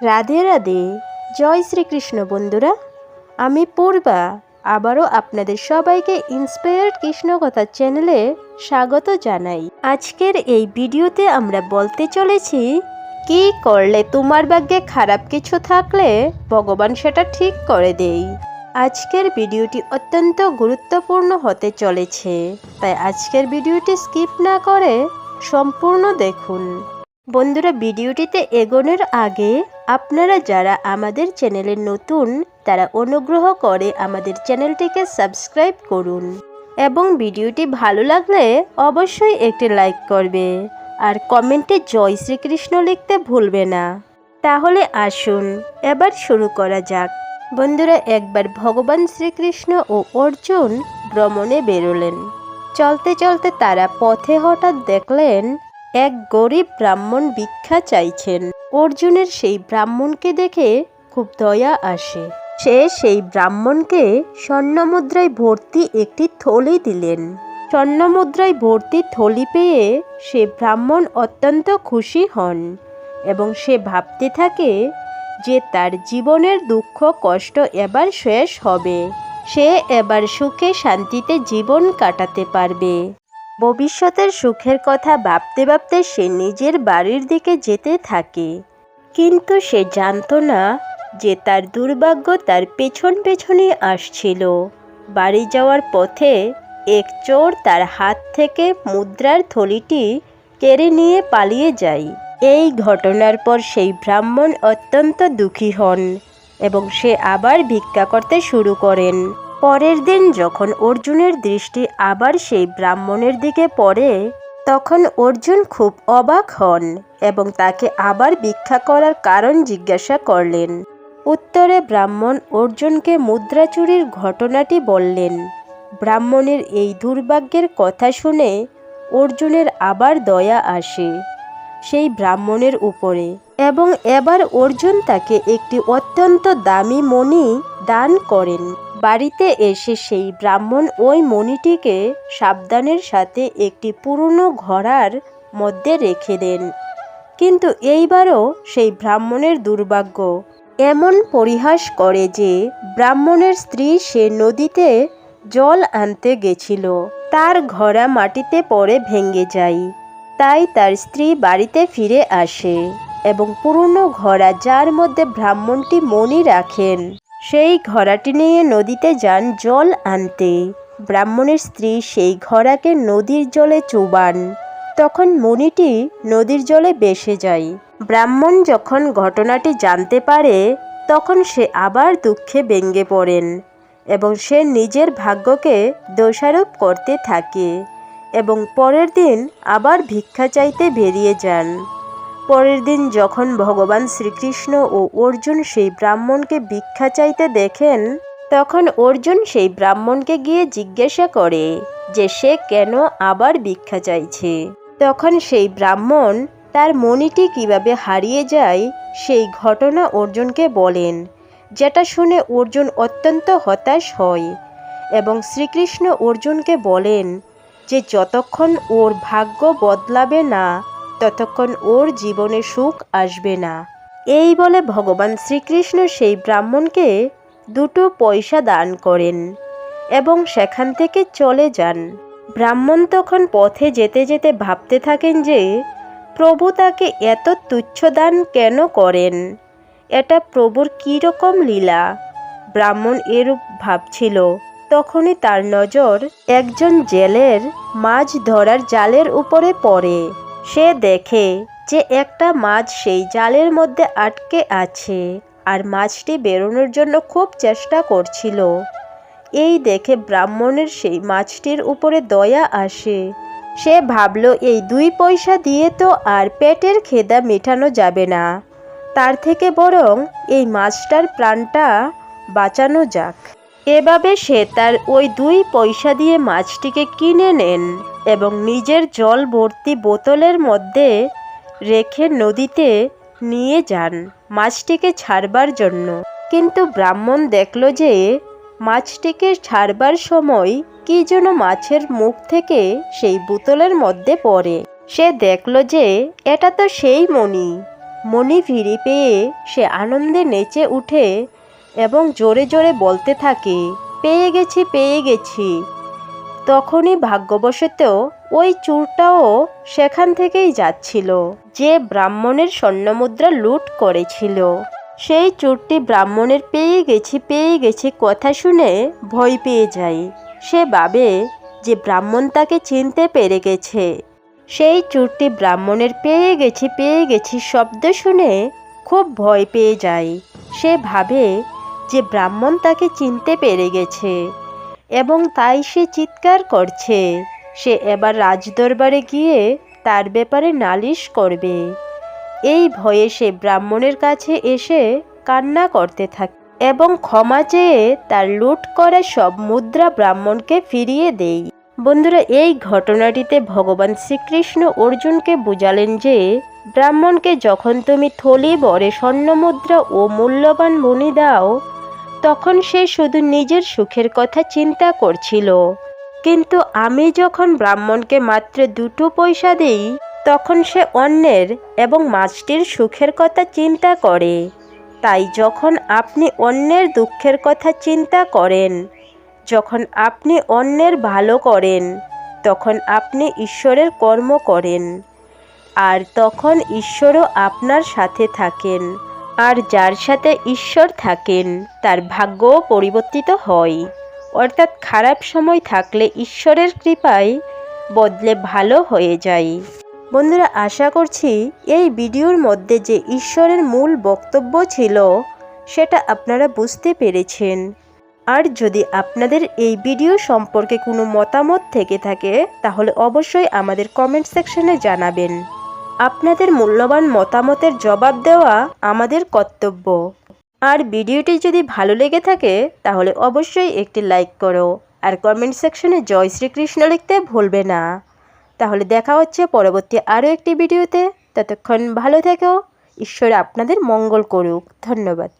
রাধে রাধে। জয় শ্রীকৃষ্ণ বন্ধুরা। আমি পূর্বা। আবারও আপনাদের সবাইকে ইন্সপায়ার্ড কৃষ্ণকথা চ্যানেলে স্বাগত জানাই। আজকের এই ভিডিওতে আমরা বলতে চলেছি, কি করলে তোমার ভাগ্যে খারাপ কিছু থাকলে ভগবান সেটা ঠিক করে দেই আজকের ভিডিওটি অত্যন্ত গুরুত্বপূর্ণ হতে চলেছে। তাই আজকের ভিডিওটি স্কিপ না করে সম্পূর্ণ দেখুন। বন্ধুরা, ভিডিওটিতে এগোনোর আগে আপনারা যারা আমাদের চ্যানেলে নতুন, তারা অনুগ্রহ করে আমাদের চ্যানেলটিকে সাবস্ক্রাইব করুন এবং ভিডিওটি ভালো লাগলে অবশ্যই একটি লাইক করবে। আর কমেন্টে জয় শ্রীকৃষ্ণ লিখতে ভুলবে না। তাহলে আসুন, এবার শুরু করা যাক। বন্ধুরা, একবার ভগবান শ্রীকৃষ্ণ ও অর্জুন ভ্রমণে বেরোলেন। চলতে চলতে তারা পথে হঠাৎ দেখলেন এক গরিব ব্রাহ্মণ ভিক্ষা চাইছেন। অর্জুনের সেই ব্রাহ্মণকে দেখে খুব দয়া আসে। সে সেই ব্রাহ্মণকে স্বর্ণমুদ্রায় ভর্তি একটি থলি দিলেন। স্বর্ণমুদ্রায় ভর্তি থলি পেয়ে সে ব্রাহ্মণ অত্যন্ত খুশি হন এবং সে ভাবতে থাকে যে তার জীবনের দুঃখ কষ্ট এবার শেষ হবে। সে এবার সুখে শান্তিতে জীবন কাটাতে পারবে। ভবিষ্যতের সুখের কথা ভাবতে ভাবতে সে নিজের বাড়ির দিকে যেতে থাকে। কিন্তু সে জানতো না যে তার দুর্ভাগ্য তার পেছন পেছনে আসছিল। বাড়ি যাওয়ার পথে এক চোর তার হাত থেকে মুদ্রার থলিটি কেড়ে নিয়ে পালিয়ে যায়। এই ঘটনার পর সেই ব্রাহ্মণ অত্যন্ত দুঃখী হন এবং সে আবার ভিক্ষা করতে শুরু করেন। পরের দিন যখন অর্জুনের দৃষ্টি আবার সেই ব্রাহ্মণের দিকে পড়ে, তখন অর্জুন খুব অবাক হন এবং তাকে আবার ভিক্ষা করার কারণ জিজ্ঞাসা করলেন। উত্তরে ব্রাহ্মণ অর্জুনকে মুদ্রা চুরির ঘটনাটি বললেন। ব্রাহ্মণের এই দুর্ভাগ্যের কথা শুনে অর্জুনের আবার দয়া আসে সেই ব্রাহ্মণের উপরে এবং এবার অর্জুন তাকে একটি অত্যন্ত দামি মণি দান করেন। বাড়িতে এসে সেই ব্রাহ্মণ ওই মণিটিকে সাবধানের সাথে একটি পুরনো ঘোড়ার মধ্যে রেখে দেন। কিন্তু এইবারও সেই ব্রাহ্মণের দুর্ভাগ্য। এমন পরিহাস করে যে ব্রাহ্মণের স্ত্রী সে নদীতে জল আনতে গেছিল। তার ঘোড়া মাটিতে পড়ে ভেঙে যায়। তাই তার স্ত্রী বাড়িতে ফিরে আসে এবং পুরনো ঘোড়া যার মধ্যে ব্রাহ্মণটি মণি রাখেন। সেই ঘোড়াটি নিয়ে নদীতে যান জল আনতে। ব্রাহ্মণের স্ত্রী সেই ঘোড়াকে নদীর জলে চুবান। তখন মণিটি নদীর জলে বেসে যায়। ব্রাহ্মণ যখন ঘটনাটি জানতে পারে, তখন সে আবার দুঃখে ব্যঙ্গে পড়েন এবং সে নিজের ভাগ্যকে দোষারোপ করতে থাকে এবং পরের দিন আবার ভিক্ষা চাইতে বেরিয়ে যান। পরের দিন যখন ভগবান শ্রীকৃষ্ণ ও অর্জুন সেই ব্রাহ্মণকে ভিক্ষা চাইতে দেখেন, তখন অর্জুন সেই ব্রাহ্মণকে গিয়ে জিজ্ঞাসা করে যে সে কেন আবার ভিক্ষা চাইছে। তখন সেই ব্রাহ্মণ তার মনিটি কীভাবে হারিয়ে যায় সেই ঘটনা অর্জুনকে বলেন, যেটা শুনে অর্জুন অত্যন্ত হতাশ হয় এবং শ্রীকৃষ্ণ অর্জুনকে বলেন যে যতক্ষণ ওর ভাগ্য বদলাবে না ততক্ষণ ওর জীবনে সুখ আসবে না। এই বলে ভগবান শ্রীকৃষ্ণ সেই ব্রাহ্মণকে দুটো পয়সা দান করেন এবং সেখান থেকে চলে যান। ব্রাহ্মণ তখন পথে যেতে যেতে ভাবতে থাকেন যে, প্রভু তাকে এত তুচ্ছ দান কেন করেন? এটা প্রভুর কীরকম লীলা? ব্রাহ্মণ এরূপ ভাবছিল। তখনই তার নজর একজন জেলের মাছ ধরার জালের উপরে পড়ে। সে দেখে যে একটা মাছ সেই জালের মধ্যে আটকে আছে আর মাছটি বেরোনোর জন্য খুব চেষ্টা করছিল। এই দেখে ব্রাহ্মণের সেই মাছটির উপরে দয়া আসে। সে ভাবল, এই দুই পয়সা দিয়ে তো আর পেটের খেদা মেটানো যাবে না। তার থেকে বরং এই মাছটার প্রাণটা বাঁচানো যাক। এভাবে সে তার ওই দুই পয়সা দিয়ে মাছটিকে কিনে নেন এবং নিজের জল ভর্তি বোতলের মধ্যে রেখে নদীতে নিয়ে যান মাছটিকে ছাড়বার জন্য। কিন্তু ব্রাহ্মণ দেখল যে মাছটিকে ছাড়বার সময় কি যেন মাছের মুখ থেকে সেই বোতলের মধ্যে পড়ে। সে দেখল যে এটা তো সেই মণি। মণি ফিরি পেয়ে সে আনন্দে নেচে উঠে এবং জোরে জোরে বলতে থাকে, পেয়ে গেছি পেয়ে গেছি। তখনই ভাগ্যবশত ওই চুরটাও সেখান থেকেই যাচ্ছিল, যে ব্রাহ্মণের স্বর্ণমুদ্রা লুট করেছিল। সেই চোরটি ব্রাহ্মণের পেয়ে গেছি পেয়ে গেছি কথা শুনে ভয় পেয়ে যায়। সে ভাবে যে ব্রাহ্মণ তাকে চিনতে পেরে গেছে। সেই চোরটি ব্রাহ্মণের পেয়ে গেছি পেয়ে গেছি শব্দ শুনে খুব ভয় পেয়ে যায়। সে ভাবে যে ব্রাহ্মণ তাকে চিনতে পেরে গেছে এবং তাই সে চিৎকার করছে। সে এবার রাজদরবারে গিয়ে তার ব্যাপারে নালিশ করবে। এই ভয়ে সে ব্রাহ্মণের কাছে এসে কান্না করতে থাকে এবং ক্ষমা চেয়ে তার লুট করা সব মুদ্রা ব্রাহ্মণকে ফিরিয়ে দেয়। বন্ধুরা, এই ঘটনাটিতে ভগবান শ্রীকৃষ্ণ অর্জুনকে বুঝালেন যে, ব্রাহ্মণকে যখন তুমি থলি বরে স্বর্ণমুদ্রা ও মূল্যবান মণি দাও তখন সে শুধু নিজের সুখের কথা চিন্তা করছিল। কিন্তু আমি যখন ব্রাহ্মণকে মাত্র দুটো পয়সা দিই, তখন সে অন্যের এবং মাছটির সুখের কথা চিন্তা করে। তাই যখন আপনি অন্যের দুঃখের কথা চিন্তা করেন, যখন আপনি অন্যের ভালো করেন, তখন আপনি ঈশ্বরের কর্ম করেন। আর তখন ঈশ্বরও আপনার সাথে থাকেন। আর যার সাথে ঈশ্বর থাকেন, তার ভাগ্যও পরিবর্তিত হয়। অর্থাৎ খারাপ সময় থাকলে ঈশ্বরের কৃপায় বদলে ভালো হয়ে যায়। বন্ধুরা, আশা করছি এই ভিডিওর মধ্যে যে ঈশ্বরের মূল বক্তব্য ছিল, সেটা আপনারা বুঝতে পেরেছেন। আর যদি আপনাদের এই ভিডিও সম্পর্কে কোনো মতামত থেকে থাকে, তাহলে অবশ্যই আমাদের কমেন্ট সেকশনে জানাবেন। আপনাদের মূল্যবান মতামতের জবাব দেওয়া আমাদের কর্তব্য। আর ভিডিওটি যদি ভালো লেগে থাকে, তাহলে অবশ্যই একটি লাইক করো আর কমেন্ট সেকশনে জয় শ্রীকৃষ্ণ লিখতে ভুলবে না। তাহলে দেখা হচ্ছে পরবর্তী আরও একটি ভিডিওতে। ততক্ষণ ভালো থেকো। ঈশ্বর আপনাদের মঙ্গল করুক। ধন্যবাদ।